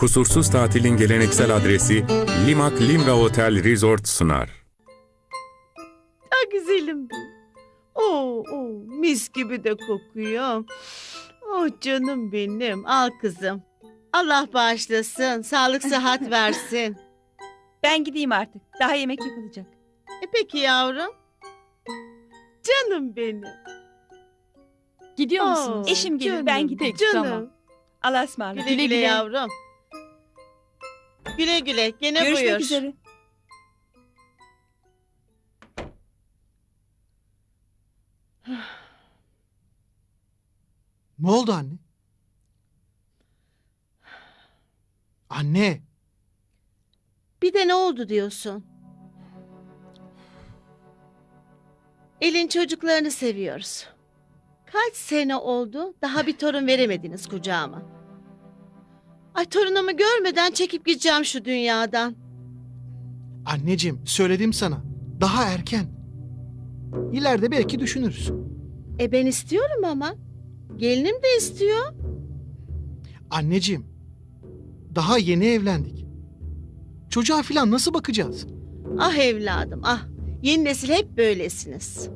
Kusursuz tatilin geleneksel adresi Limak Limra Hotel Resort sunar. Ah güzelim benim. Oo, oo, mis gibi de kokuyor. Oh canım benim. Al kızım. Allah bağışlasın. Sağlık sıhhat versin. Ben gideyim artık. Daha yemek yapılacak. E peki yavrum. Canım benim. Gidiyor Oo, musunuz? Eşim gelir, ben canım, gideyim. Canım. Tamam. Allah'a ısmarladık. Güle güle, Güle güle. yavrum. Güle güle. Gene Görüşmek buyur. üzere. Ne oldu anne? Anne, Bir de ne oldu diyorsun? Elin çocuklarını seviyoruz. Kaç sene oldu daha bir torun veremediniz kucağıma. Ay torunumu görmeden çekip gideceğim şu dünyadan. anneciğim söyledim sana. Daha erken. İleride belki düşünürüz. E ben istiyorum ama. Gelinim de istiyor. Anneciğim, daha yeni evlendik. Çocuğa filan nasıl bakacağız? Ah evladım ah. Yeni nesil hep böylesiniz.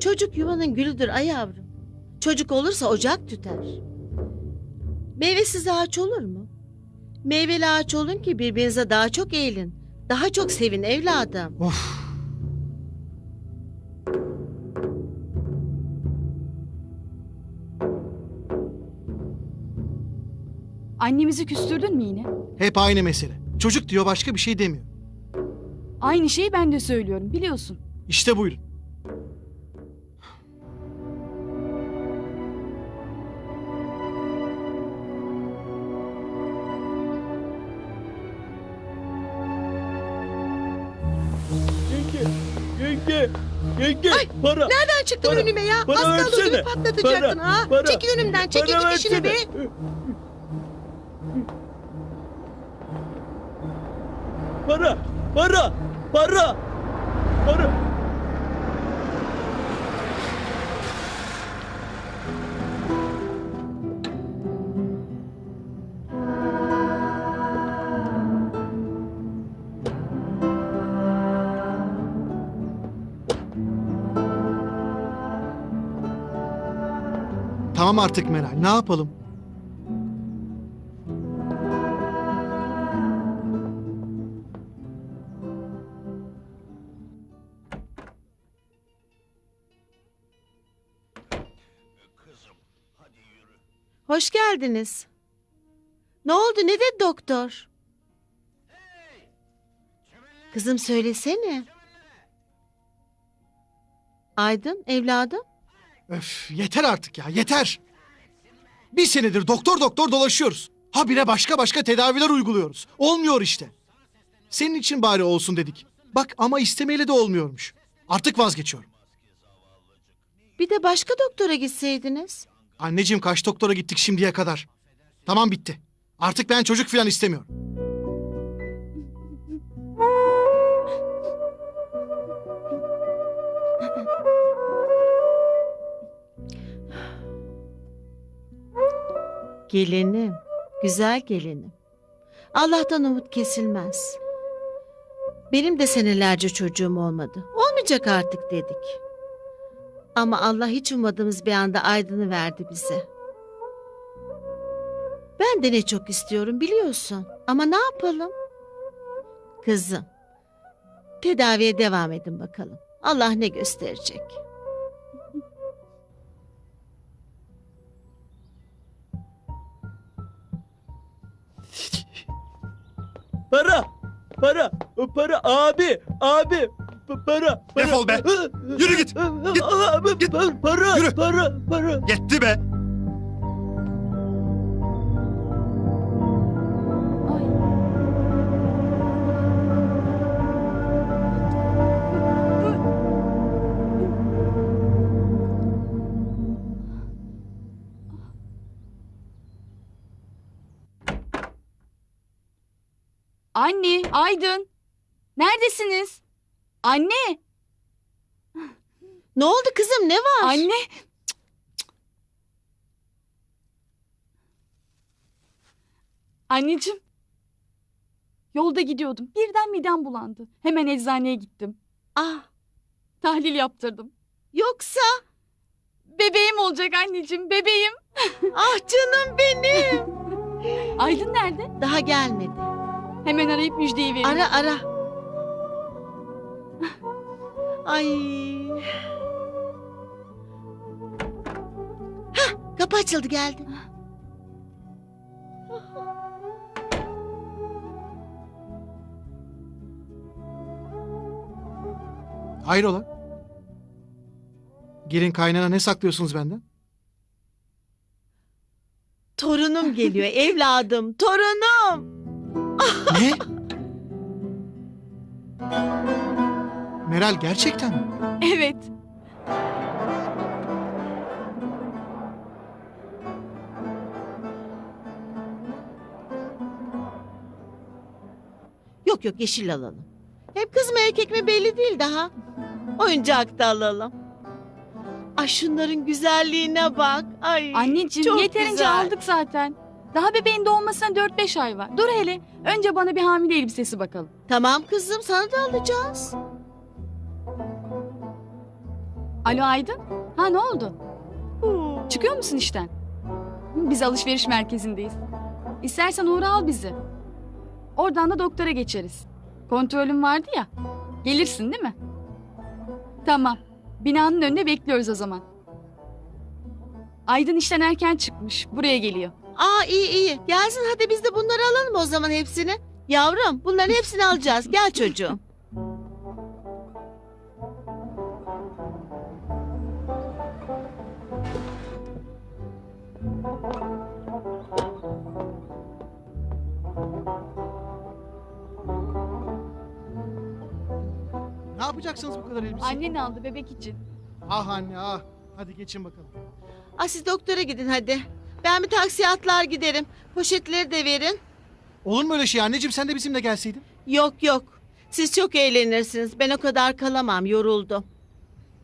Çocuk yuvanın gülüdür ay yavrum. Çocuk olursa ocak tüter. Meyvesiz ağaç olur mu? Meyveli ağaç olun ki birbirinize daha çok eğilin. Daha çok sevin evladım. Of, Annemizi küstürdün mü yine? hep aynı mesele. Çocuk diyor başka bir şey demiyor. Aynı şeyi ben de söylüyorum biliyorsun. İşte buyurun. Yenge, yenge, yenge, para, Nereden çıktın Para- önüme ya? para Az kaldı versene. patlatacaktın Para, ha. para, çekil önümden çekil para git işine be. versene. Para, para, para, para. Tamam artık Meral, ne yapalım? Hoş geldiniz. Ne oldu ne dedi doktor? Kızım söylesene. Aydın evladım. Öf, yeter artık ya, yeter. Bir senedir doktor doktor dolaşıyoruz. Habire başka başka tedaviler uyguluyoruz. Olmuyor işte. Senin için bari olsun dedik. Bak ama istemeyle de olmuyormuş. Artık vazgeçiyorum. Bir de başka doktora gitseydiniz. Anneciğim kaç doktora gittik şimdiye kadar. Tamam bitti. Artık ben çocuk falan istemiyorum. Gelinim, güzel gelinim. Allah'tan umut kesilmez. Benim de senelerce çocuğum olmadı. Olmayacak artık dedik. Ama Allah hiç ummadığımız bir anda aydını verdi bize. Ben de ne çok istiyorum biliyorsun. Ama ne yapalım? Kızım, tedaviye devam edin bakalım. Allah ne gösterecek? Para, para, para, abi, abi, pa- para, para. Defol be. Yürü git. Git. Abi, Git. pa- para, Yürü. para, para. Yetti be. Ay. Anne, Aydın. Neredesiniz? Anne, Ne oldu kızım ne var? anne. Anneciğim. Yolda gidiyordum. Birden midem bulandı. Hemen eczaneye gittim. Ah Tahlil yaptırdım. yoksa Bebeğim olacak anneciğim, bebeğim. ah canım benim. Aydın nerede? Daha gelmedi. Hemen arayıp müjdeyi vereyim. Ara ara. Ay. Hah, kapı açıldı geldi. Hayrola? Gelin kaynana ne saklıyorsunuz benden? Torunum geliyor evladım torunum. Ne? Meral gerçekten mi? Evet. Yok yok yeşil alalım. Hem kız mı erkek mi belli değil daha. Oyuncak da alalım. Ay şunların güzelliğine bak. Ay. Anneciğim çok yeterince güzel. aldık zaten. Daha bebeğin doğmasına 4-5 ay var. Dur hele. Önce bana bir hamile elbisesi bakalım. Tamam kızım sana da alacağız. Alo Aydın. Ha ne oldu? Çıkıyor musun işten? Biz alışveriş merkezindeyiz. İstersen uğra al bizi. Oradan da doktora geçeriz. Kontrolün vardı ya. Gelirsin değil mi? Tamam. Binanın önünde bekliyoruz o zaman. Aydın işten erken çıkmış. Buraya geliyor. Aa iyi iyi. Gelsin hadi biz de bunları alalım o zaman hepsini. Yavrum bunların hepsini alacağız. Gel çocuğum. Yapacaksınız bu kadar elbise? Annen aldı bebek için. Ah anne ah. Hadi geçin bakalım. Aa, siz doktora gidin hadi. Ben bir taksiye atlar giderim. Poşetleri de verin. Olur mu öyle şey anneciğim sen de bizimle gelseydin? Yok yok. Siz çok eğlenirsiniz. Ben o kadar kalamam. Yoruldum.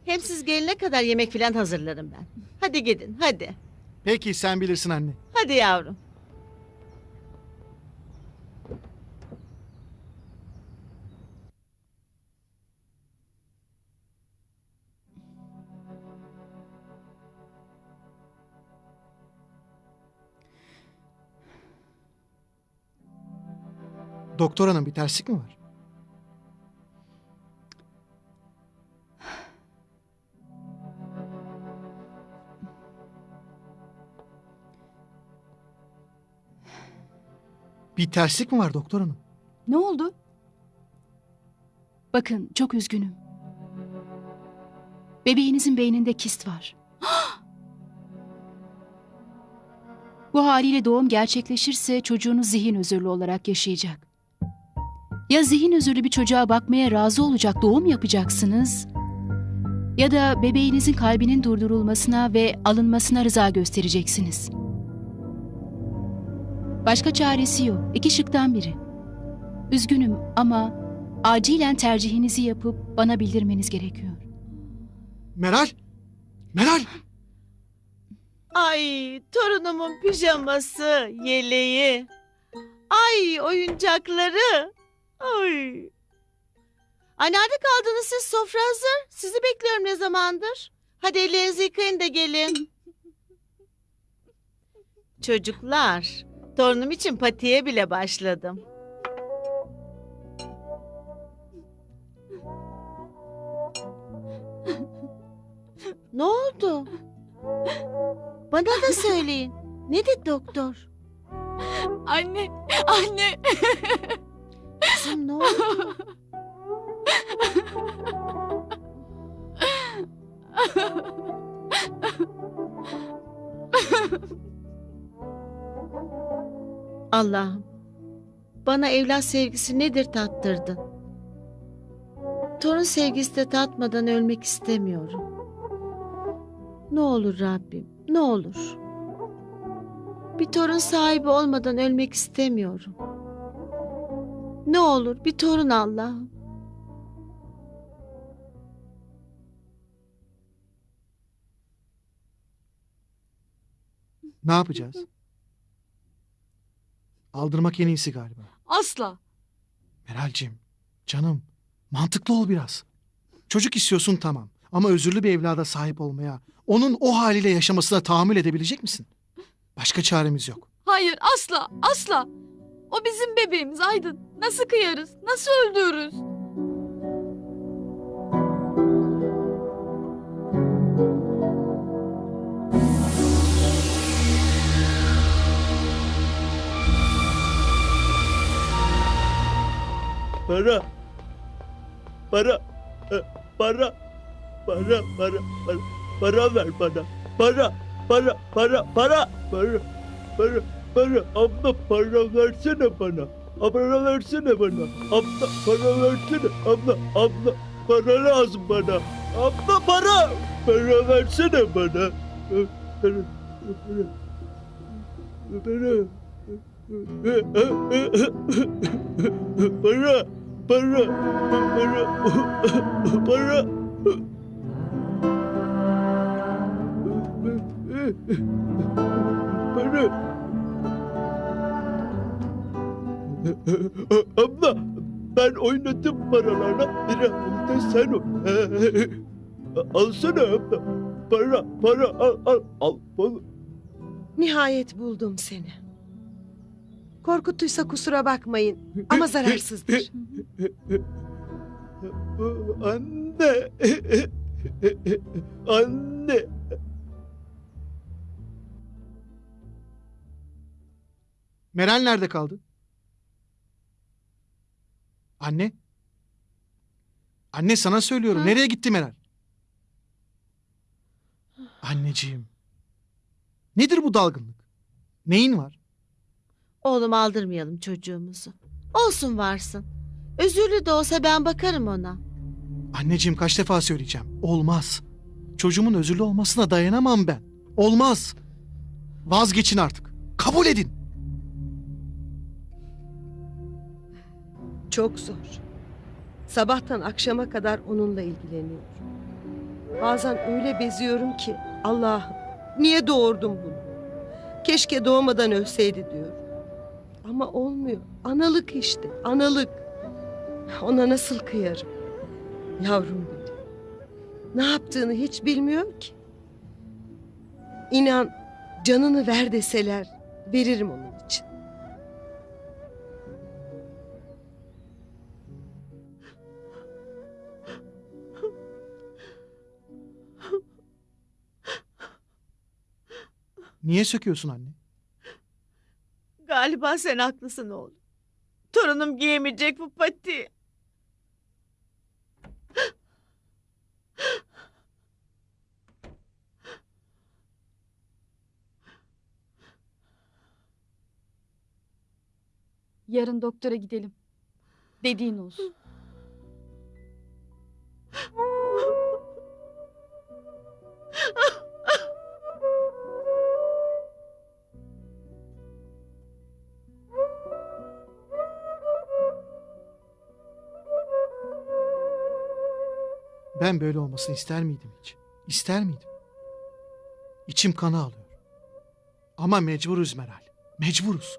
Hem siz gelene kadar yemek falan hazırlarım ben. Hadi gidin hadi. Peki sen bilirsin anne. Hadi yavrum. Doktor hanım bir terslik mi var? Bir terslik mi var doktor hanım? Ne oldu? Bakın çok üzgünüm. Bebeğinizin beyninde kist var. Bu haliyle doğum gerçekleşirse çocuğunuz zihin özürlü olarak yaşayacak. Ya zihin özürlü bir çocuğa bakmaya razı olacak doğum yapacaksınız ya da bebeğinizin kalbinin durdurulmasına ve alınmasına rıza göstereceksiniz. Başka çaresi yok. İki şıktan biri. Üzgünüm ama acilen tercihinizi yapıp bana bildirmeniz gerekiyor. Meral! Meral! Ay torunumun pijaması, yeleği. Ay oyuncakları. Ay. Ay nerede kaldınız siz? Sofra hazır. Sizi bekliyorum ne zamandır. Hadi ellerinizi yıkayın da gelin. Çocuklar, torunum için patiye bile başladım. Ne oldu? Bana da söyleyin. Ne dedi doktor? Anne, anne. Kızım ne oldu? Allah'ım. Bana evlat sevgisi nedir tattırdın? Torun sevgisi de tatmadan ölmek istemiyorum. Ne olur Rabbim, ne olur. Bir torun sahibi olmadan ölmek istemiyorum. Ne olur bir torun Allah'ım. Ne yapacağız? Aldırmak en iyisi galiba. Asla. Meral'cim, canım, mantıklı ol biraz. Çocuk istiyorsun tamam. Ama özürlü bir evlada sahip olmaya, onun o haliyle yaşamasına tahammül edebilecek misin? Başka çaremiz yok. Hayır asla asla. O bizim bebeğimiz Aydın. Nasıl kıyarız? Nasıl öldürürüz? Para. Para. Para. Para, para, para. Para ver bana. Para, para, para, para. Para, para, para. Abla para versene bana. Para versene bana. Abla para versene. Abla, abla. Para lazım bana. Abla para. Para versene bana. E, Para, para. Para. Para, para, para, para. Para. Abla, ben oynadım paralarla. Bir de sen oyn. Alsana abla. Para, para, al, al, al. al. Nihayet buldum seni. Korkuttuysa kusura bakmayın ama zararsızdır. Anne. Anne. Meral nerede kaldı? Anne? Anne sana söylüyorum. Ha? Nereye gitti Meral? Anneciğim. Nedir bu dalgınlık? Neyin var? Oğlum aldırmayalım çocuğumuzu. Olsun varsın. Özürlü de olsa ben bakarım ona. Anneciğim kaç defa söyleyeceğim. Olmaz. Çocuğumun özürlü olmasına dayanamam ben. Olmaz. Vazgeçin artık. Kabul edin. Çok zor. Sabahtan akşama kadar onunla ilgileniyorum. Bazen öyle beziyorum ki Allah'ım niye doğurdum bunu? Keşke doğmadan ölseydi diyorum. Ama olmuyor. Analık işte, analık. Ona nasıl kıyarım? Yavrum benim. Ne yaptığını hiç bilmiyor ki. İnan canını ver deseler veririm onun Niye söküyorsun anne? Galiba sen haklısın oğlum. Torunum giyemeyecek bu pati. Yarın doktora gidelim. Dediğin olsun. Ben böyle olmasını ister miydim hiç? İster miydim? İçim kanı alıyor. Ama mecburuz Meral. Mecburuz.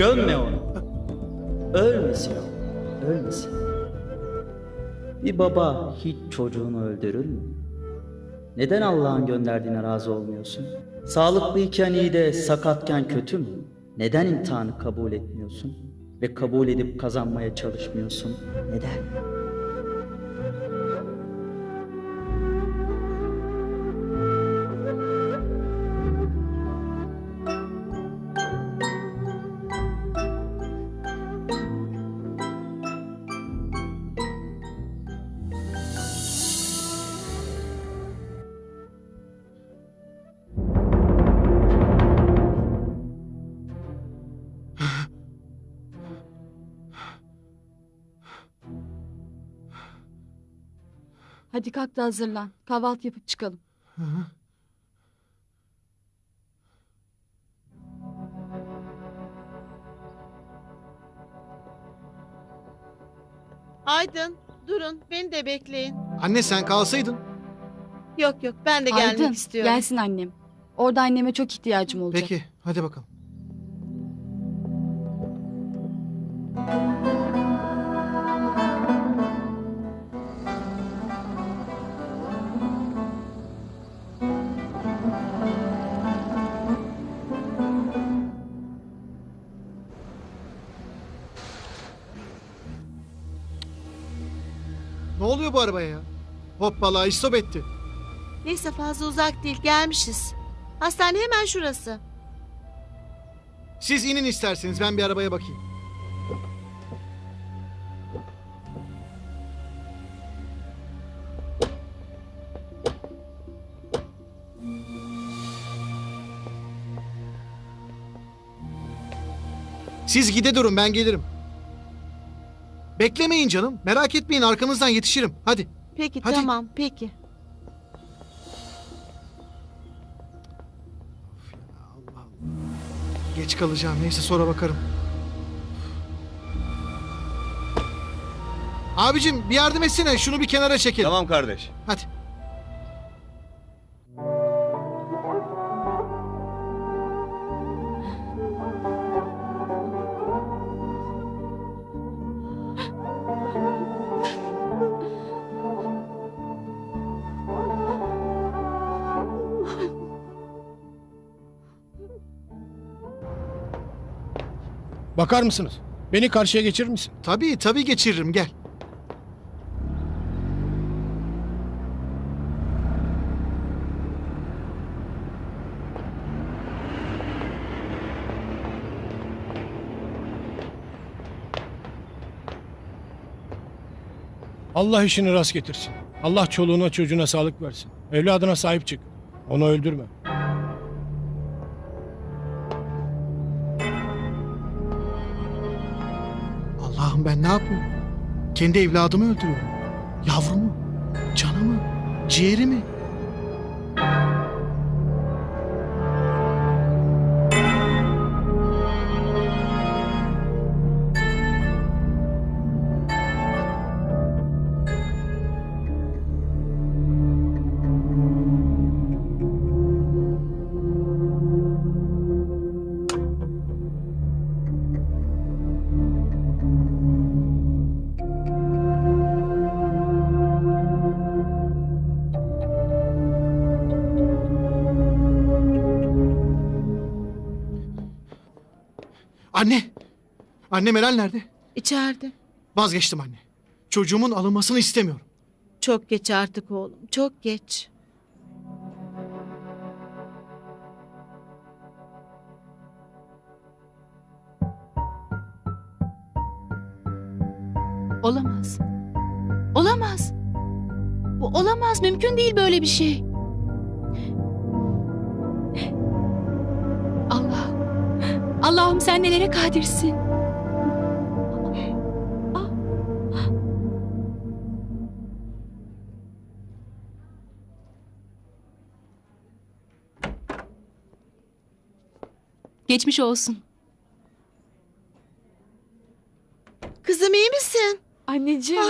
Gömme onu. Ölmesin o. Ölmesin. Bir baba hiç çocuğunu öldürür mü? Neden Allah'ın gönderdiğine razı olmuyorsun? Sağlıklıyken iyi de sakatken kötü mü? Neden imtihanı kabul etmiyorsun? Ve kabul edip kazanmaya çalışmıyorsun? Neden? Hadi kalk da hazırlan. Kahvaltı yapıp çıkalım. Aydın durun beni de bekleyin. Anne sen kalsaydın. Yok yok ben de gelmek Aydın, istiyorum. gelsin annem. Orada anneme çok ihtiyacım olacak. Peki hadi bakalım. Ne oluyor bu arabaya ya? Hoppala istop etti. Neyse fazla uzak değil gelmişiz. Hastane hemen şurası. Siz inin isterseniz ben bir arabaya bakayım. Siz gide durun ben gelirim. Beklemeyin canım. Merak etmeyin arkanızdan yetişirim. Hadi. Peki Hadi. tamam peki. Geç kalacağım. Neyse sonra bakarım. Abicim bir yardım etsene. Şunu bir kenara çekelim. Tamam kardeş. Hadi. Bakar mısınız? Beni karşıya geçirir misin? Tabii tabii geçiririm gel. Allah işini rast getirsin. Allah çoluğuna çocuğuna sağlık versin. Evladına sahip çık. Onu öldürme. Allah'ım ben ne yapıyorum? Kendi evladımı öldürüyorum. Yavrumu, canımı, ciğerimi. Anne! Anne Meral nerede? İçeride. Vazgeçtim anne. Çocuğumun alınmasını istemiyorum. Çok geç artık oğlum çok geç. Olamaz. Olamaz. Bu olamaz. Mümkün değil böyle bir şey. Allah'ım sen nelere kadirsin. Geçmiş olsun. Kızım iyi misin? Anneciğim.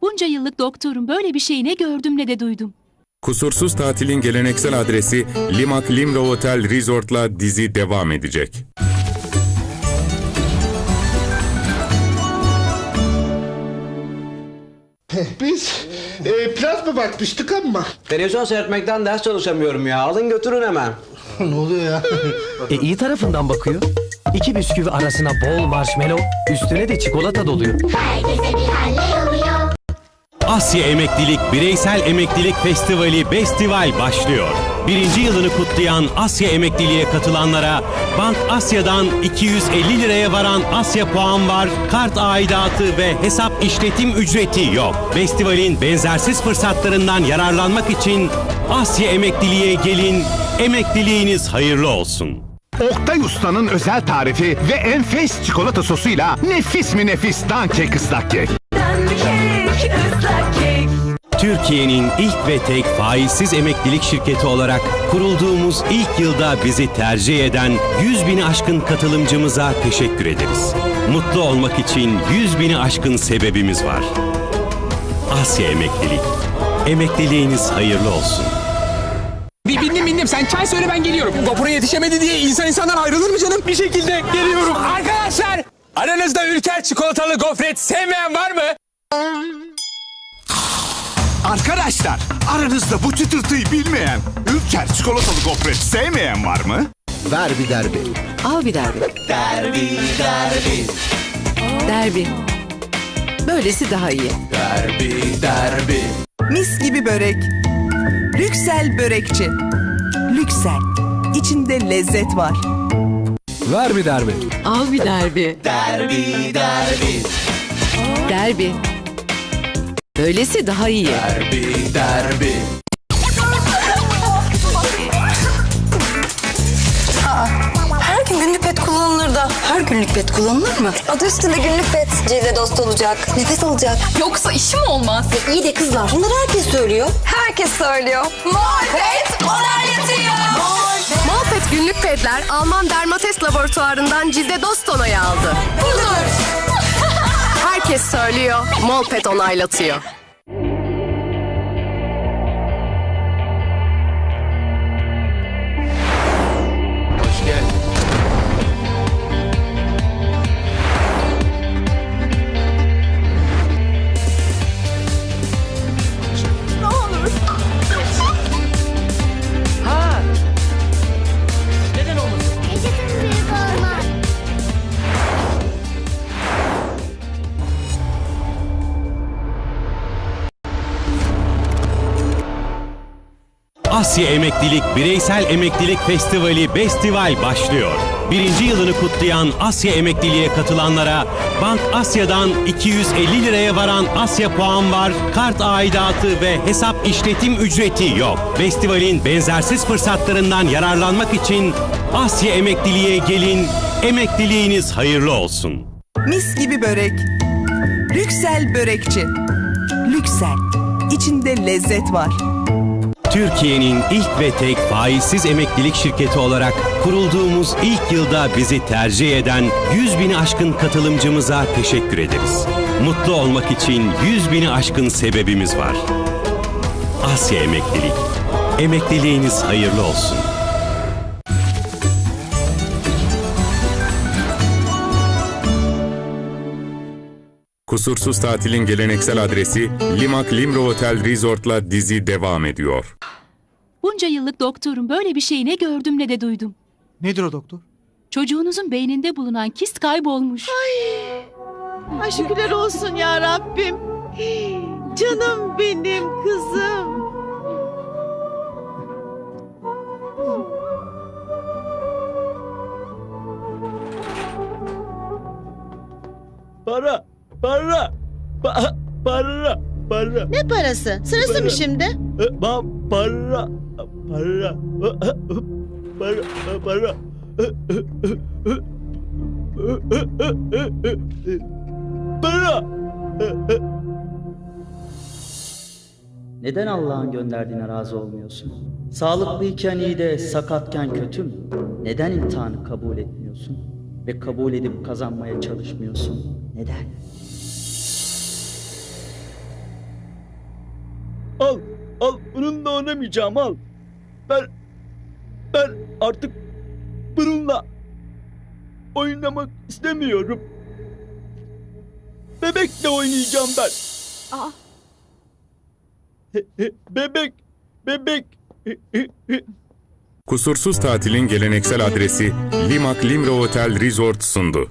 Bunca yıllık doktorum böyle bir şeyi ne gördüm ne de duydum. Kusursuz tatilin geleneksel adresi Limak Limra Otel Resort'la dizi devam edecek. Eh, biz e, plazma bakmıştık ama. Televizyon seyretmekten ders çalışamıyorum ya. Alın götürün hemen. ne oluyor ya? E, iyi tarafından bakıyor. İki bisküvi arasına bol marshmallow, üstüne de çikolata doluyor. Herkese bir halle Asya Emeklilik Bireysel Emeklilik Festivali Bestival başlıyor. Birinci yılını kutlayan Asya Emekliliğe katılanlara Bank Asya'dan 250 liraya varan Asya puan var, kart aidatı ve hesap işletim ücreti yok. Festivalin benzersiz fırsatlarından yararlanmak için Asya Emekliliğe gelin, emekliliğiniz hayırlı olsun. Oktay Usta'nın özel tarifi ve enfes çikolata sosuyla nefis mi nefis danke ıslak kek. Türkiye'nin ilk ve tek faizsiz emeklilik şirketi olarak kurulduğumuz ilk yılda bizi tercih eden 100 bini aşkın katılımcımıza teşekkür ederiz. Mutlu olmak için 100 bini aşkın sebebimiz var. Asya Emeklilik. Emekliliğiniz hayırlı olsun. Bir bindim bindim sen çay söyle ben geliyorum. Vapura yetişemedi diye insan insandan ayrılır mı canım? Bir şekilde geliyorum. Arkadaşlar aranızda ülker çikolatalı gofret sevmeyen var mı? Arkadaşlar aranızda bu çıtırtıyı bilmeyen, Ülker çikolatalı gofret sevmeyen var mı? Ver bir derbi. Al bir derbi. Derbi, derbi. Derbi. Böylesi daha iyi. Derbi, derbi. Mis gibi börek. Lüksel börekçi. Lüksel. İçinde lezzet var. Ver bir derbi. Al bir derbi. Derbi, derbi. Derbi. Böylesi daha iyi. Derbi, derbi. Her gün günlük pet kullanılır da her günlük pet kullanılır mı? Adı üstünde günlük pet. Cilde dost olacak. Nefes alacak. Yoksa işim olmaz. İyi de kızlar. Bunları herkes söylüyor. Herkes söylüyor. Molpet onaylatıyor. Molpet günlük petler Alman Dermates laboratuvarından cilde dost onayı aldı. Budur. Herkes söylüyor. Molpet onaylatıyor. Asya Emeklilik Bireysel Emeklilik Festivali Bestival başlıyor. Birinci yılını kutlayan Asya Emekliliğe katılanlara Bank Asya'dan 250 liraya varan Asya puan var, kart aidatı ve hesap işletim ücreti yok. Festivalin benzersiz fırsatlarından yararlanmak için Asya Emekliliğe gelin, emekliliğiniz hayırlı olsun. Mis gibi börek. Lüksel börekçi. Lüksel. İçinde lezzet var. Türkiye'nin ilk ve tek faizsiz emeklilik şirketi olarak kurulduğumuz ilk yılda bizi tercih eden 100 bini aşkın katılımcımıza teşekkür ederiz. Mutlu olmak için 100 bini aşkın sebebimiz var. Asya Emeklilik. Emekliliğiniz hayırlı olsun. Kusursuz tatilin geleneksel adresi Limak Limro Otel Resort'la dizi devam ediyor. Bunca yıllık doktorum böyle bir şeyi ne gördüm ne de duydum. Nedir o doktor? Çocuğunuzun beyninde bulunan kist kaybolmuş. Ay şükürler olsun ya Rabbim. Canım benim kızım. Para, para, pa- para, para. Ne parası? Sırası mı şimdi? E, Ba para, para, para, para. Para. Neden Allah'ın gönderdiğine razı olmuyorsun? Sağlıklıyken iyi de sakatken kötü mü? Neden imtihanı kabul etmiyorsun? Ve kabul edip kazanmaya çalışmıyorsun? Neden? Al, al. Bununla oynamayacağım al. Ben, ben artık bununla oynamak istemiyorum. Bebekle oynayacağım ben. Aa, Bebek. Bebek. Kusursuz tatilin geleneksel adresi Limak Limro Otel Resort sundu.